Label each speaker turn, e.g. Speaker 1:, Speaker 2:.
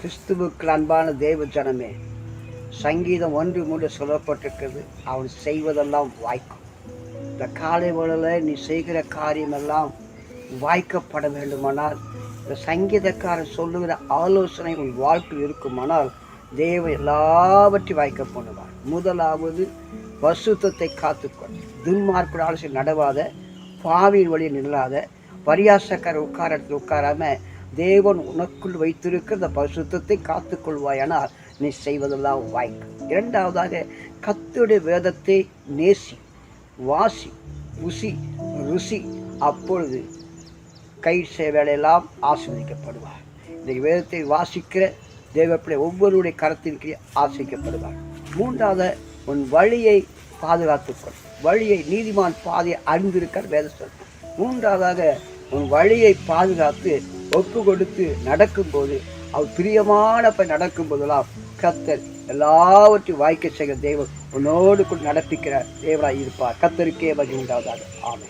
Speaker 1: கிறிஸ்துவுக்கு அன்பான தேவ ஜனமே சங்கீதம் ஒன்று மூன்று சொல்லப்பட்டிருக்கிறது. அவன் செய்வதெல்லாம் வாய்க்கும். இந்த காலை வேளையில் நீ செய்கிற காரியமெல்லாம் வாய்க்கப்பட வேண்டுமானால் இந்த சங்கீதக்காரன் சொல்லுகிற ஆலோசனை உன் வாழ்க்கையில் இருக்குமானால் தேவ எல்லாவற்றையும் வாய்க்க பண்ணுவார் முதலாவது பசுத்தத்தை காத்துக்கொள். துன்மார்க்குட ஆலோசனை நடவாத பாவியின் வழியில் நில்லாத பரியாசக்கார உட்கார இடத்துல தேவன் உனக்குள் வைத்திருக்கிற இந்த பரிசுத்தத்தை காத்துக்கொள்வாயானால் நீ செய்வதெல்லாம் வாய்க்கும் இரண்டாவதாக கத்துடைய வேதத்தை நேசி வாசி ருசி ருசி அப்பொழுது கை வேலையெல்லாம் ஆசீர்வதிக்கப்படுவார். இந்த வேதத்தை வாசிக்கிற தேவப்பிள்ளை ஒவ்வொருடைய கரத்தின் கீழ் ஆசிரிக்கப்படுவார் மூன்றாவது உன் வழியை பாதுகாத்துக்கொள் வழியை நீதிமான் பாதையை அறிந்திருக்கிற வேத சொல் மூன்றாவதாக உன் வழியை பாதுகாத்து ஒப்பு கொடுத்து நடக்கும்போது அவர் பிரியமானப்ப நடக்கும்போதெல்லாம் கத்தர் எல்லாவற்றையும் வாய்க்க செய்கிற தெய்வம் உன்னோடு கூட நடப்பிக்கிற தேவராய் இருப்பார். கத்தருக்கே மகிழ்ந்தாதாக ஆமை